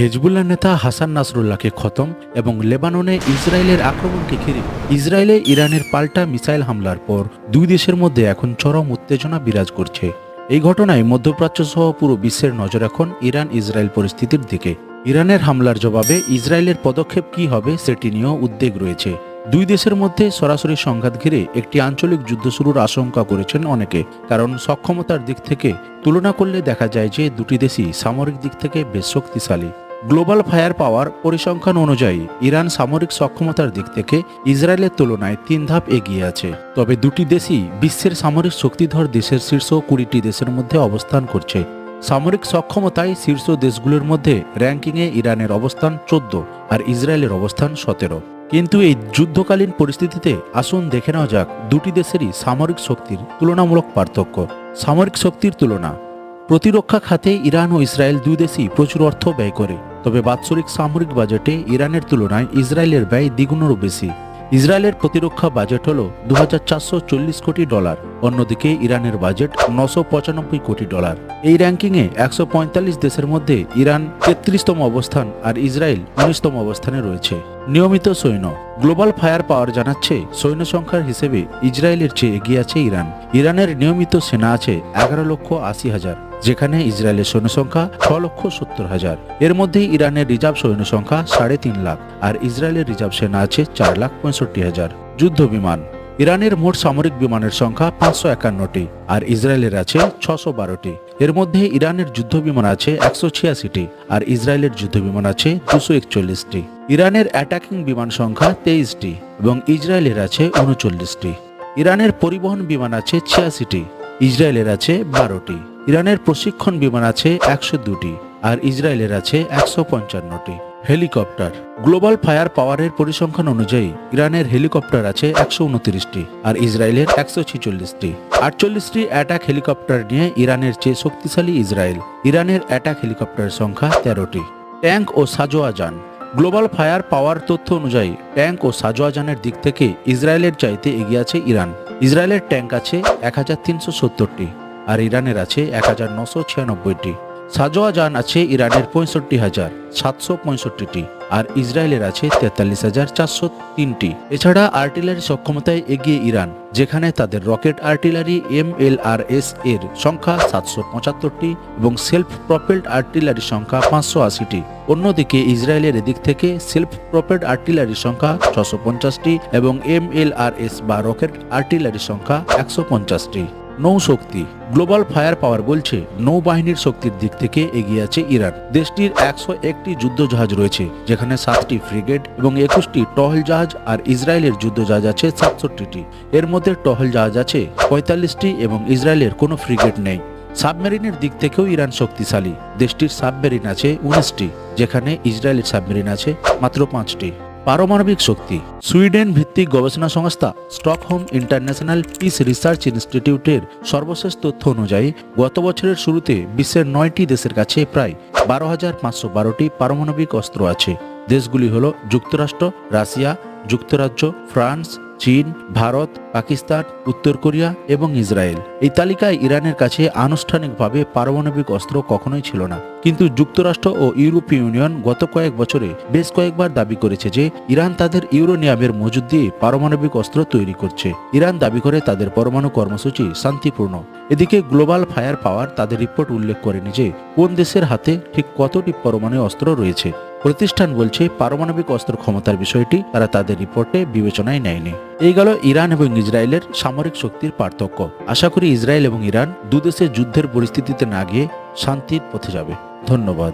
Hezbollah নেতা হাসান নাসরুল্লাহকে খতম এবং লেবাননে ইসরায়েলের আক্রমণকে ঘিরে ইসরায়েলে ইরানের পাল্টা মিসাইল হামলার পর দুই দেশের মধ্যে এখন চরম উত্তেজনা বিরাজ করছে। এই ঘটনায় মধ্যপ্রাচ্য সহ পুরো বিশ্বের নজর এখন ইরান ইসরায়েল পরিস্থিতির দিকে। ইরানের হামলার জবাবে ইসরায়েলের পদক্ষেপ কী হবে সেটি নিয়েও উদ্বেগ রয়েছে। দুই দেশের মধ্যে সরাসরি সংঘাত ঘিরে একটি আঞ্চলিক যুদ্ধ শুরুর আশঙ্কা করেছেন অনেকে, কারণ সক্ষমতার দিক থেকে তুলনা করলে দেখা যায় যে দুটি দেশই সামরিক দিক থেকে বেশ শক্তিশালী। গ্লোবাল ফায়ার পাওয়ার পরিসংখ্যান অনুযায়ী, ইরান সামরিক সক্ষমতার দিক থেকে ইসরায়েলের তুলনায় তিন ধাপ এগিয়ে আছে। তবে দুটি দেশই বিশ্বের সামরিক শক্তিধর দেশের শীর্ষ কুড়িটি দেশের মধ্যে অবস্থান করছে। সামরিক সক্ষমতায় শীর্ষ দেশগুলোর মধ্যে র্যাঙ্কিংয়ে ইরানের অবস্থান চোদ্দ আর ইসরায়েলের অবস্থান সতেরো। কিন্তু এই যুদ্ধকালীন পরিস্থিতিতে আসুন দেখে নেওয়া যাক, দুটি দেশেরই সামরিক শক্তির তুলনামূলক পার্থক্য। সামরিক শক্তির তুলনা, প্রতিরক্ষা খাতে ইরান ও ইসরায়েল দুই দেশই প্রচুর অর্থ ব্যয় করে। তবে বাৎসরিক সামরিক বাজেটে ইরানের তুলনায় ইসরায়েলের ব্যয় দ্বিগুণেরও বেশি। ইসরায়েলের প্রতিরক্ষা বাজেট হল দু হাজার চারশো চল্লিশ কোটি ডলার, অন্যদিকে ইরানের বাজেট নশো কোটি ডলার। এই র্যাঙ্কিংয়ে একশো পঁয়তাল্লিশ দেশের মধ্যে ইরান তেত্রিশতম অবস্থান আর ইসরায়েল উনিশতম অবস্থানে রয়েছে। নিয়মিত সৈন্য। গ্লোবাল ফায়ার পাওয়ার জানাচ্ছে, সৈন্য সংখ্যার হিসেবে ইসরায়েলের চেয়ে এগিয়ে আছে ইরান। ইরানের নিয়মিত সেনা আছে এগারো লক্ষ আশি হাজার, যেখানে ইসরায়েলের সৈন্য সংখ্যা ছ লক্ষ সত্তর হাজার। এর মধ্যে ইরানের রিজার্ভ সৈন্য সংখ্যা সাড়ে তিন লাখ, আর ইসরায়েলের রিজার্ভ সেনা আছে চার লাখ পঁয়ষট্টি হাজার। যুদ্ধ বিমান। ইরানের মোট সামরিক বিমানের সংখ্যা পাঁচশো একান্নটি, আর ইসরায়েলের আছে ছশো বারোটি। এর মধ্যে ইরানের যুদ্ধ বিমান আছে একশো ছিয়াশিটি, আর ইসরায়েলের যুদ্ধ বিমান আছে দুশো একচল্লিশটি। ইরানের অ্যাটাকিং বিমান সংখ্যা তেইশটি এবং ইসরায়েলের আছে উনচল্লিশটি। ইরানের পরিবহন বিমান আছে ছিয়াশিটি, ইসরায়েলের আছে বারোটি। ইরানের প্রশিক্ষণ বিমান আছে একশো দুটি আর ইসরায়েলের আছে একশো পঞ্চান্নটি। হেলিকপ্টার। গ্লোবাল ফায়ার পাওয়ারের পরিসংখ্যান অনুযায়ী ইরানের হেলিকপ্টার আছে একশো উনত্রিশটি আর ইসরায়েলের একশো ছিচল্লিশটি। আটচল্লিশটি অ্যাটাক হেলিকপ্টার নিয়ে ইরানের চেয়ে শক্তিশালী ইসরায়েল। ইরানের অ্যাটাক হেলিকপ্টারের সংখ্যা তেরোটি। ট্যাঙ্ক ও সাজোয়া যান গ্লোবাল ফায়ার পাওয়ার তথ্য অনুযায়ী, ট্যাঙ্ক ও সাজোয়াজানের দিক থেকে ইসরায়েলের চাইতে এগিয়ে আছে ইরান। ইসরায়েলের ট্যাঙ্ক আছে এক হাজার তিনশো সত্তরটি আর ইরানের আছে এক হাজার নশো ছিয়ানব্বইটি। সাজোয়া যান আছে ইরানের পঁয়ষট্টি হাজার, সাতশো পঁয়ষট্টিটি আর ইসরায়েলের আছে তেতাল্লিশ হাজার চারশো তিনটি। এছাড়া আর্টিলারি সক্ষমতায় এগিয়ে ইরান, যেখানে তাদের rocket artillery M L R S এর সংখ্যা সাতশো পঁচাত্তরটি এবং সেলফ প্রপেলড আর্টিলারি সংখ্যা পাঁচশো আশিটি। অন্যদিকে ইসরায়েলের এদিক থেকে সেলফ প্রপেলড আর্টিলারির সংখ্যা ছশো পঞ্চাশটি এবং এম এল আর এস বা রকেট আর্টিলারির সংখ্যা একশো পঞ্চাশটি। নৌশক্তি, গ্লোবাল ফায়ার পাওয়ার বলছে নৌবাহিনীর শক্তির দিক থেকে এগিয়ে আছে ইরান। দেশটির একশো একটি যুদ্ধ জাহাজ রয়েছে, যেখানে সাতটি ফ্রিগেট এবং একুশটি টহল জাহাজ আর ইসরায়েলের যুদ্ধ জাহাজ আছে সাতষট্টিটি। এর মধ্যে টহল জাহাজ আছে পঁয়তাল্লিশটি এবং ইসরায়েলের কোনো ফ্রিগেট নেই। সাবমেরিনের দিক থেকেও ইরান শক্তিশালী। দেশটির সাবমেরিন আছে উনিশটি, যেখানে ইসরায়েলের সাবমেরিন আছে মাত্র পাঁচটি। পারমাণবিক শক্তি। সুইডেন ভিত্তিক গবেষণা সংস্থা স্টকহোম ইন্টারন্যাশনাল পিস রিসার্চ ইনস্টিটিউটের সর্বশেষ তথ্য অনুযায়ী, গত বছরের শুরুতে বিশ্বের নয়টি দেশের কাছে প্রায় বারো হাজার পাঁচশো বারোটি পারমাণবিক অস্ত্র আছে। দেশগুলি হল যুক্তরাষ্ট্র, রাশিয়া, যুক্তরাজ্য, ফ্রান্স, চীন, ভারত, পাকিস্তান, উত্তর কোরিয়া এবং ইসরায়েল। এই তালিকায় ইরানের কাছে আনুষ্ঠানিকভাবে পারমাণবিক অস্ত্র কখনোই ছিল না। কিন্তু যুক্তরাষ্ট্র ও ইউরোপীয় ইউনিয়ন গত কয়েক বছরে বেশ কয়েকবার দাবি করেছে যে ইরান তাদের ইউরোনিয়ামের মজুদ দিয়ে পারমাণবিক অস্ত্র তৈরি করছে। ইরান দাবি করে তাদের পরমাণু কর্মসূচি শান্তিপূর্ণ। এদিকে গ্লোবাল ফায়ার পাওয়ার তাদের রিপোর্ট উল্লেখ করেনি যে কোন দেশের হাতে ঠিক কতটি পরমাণু অস্ত্র রয়েছে। প্রতিষ্ঠান বলছে পারমাণবিক অস্ত্র ক্ষমতার বিষয়টি তারা তাদের রিপোর্টে বিবেচনায় নেয়নি। এই গেল ইরান এবং ইসরায়েলের সামরিক শক্তির পার্থক্য। আশা করি ইসরায়েল এবং ইরান দুদেশের যুদ্ধের পরিস্থিতিতে না গিয়ে শান্তির পথে যাবে। ধন্যবাদ।